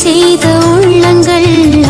செய்த உள்ளங்கள்.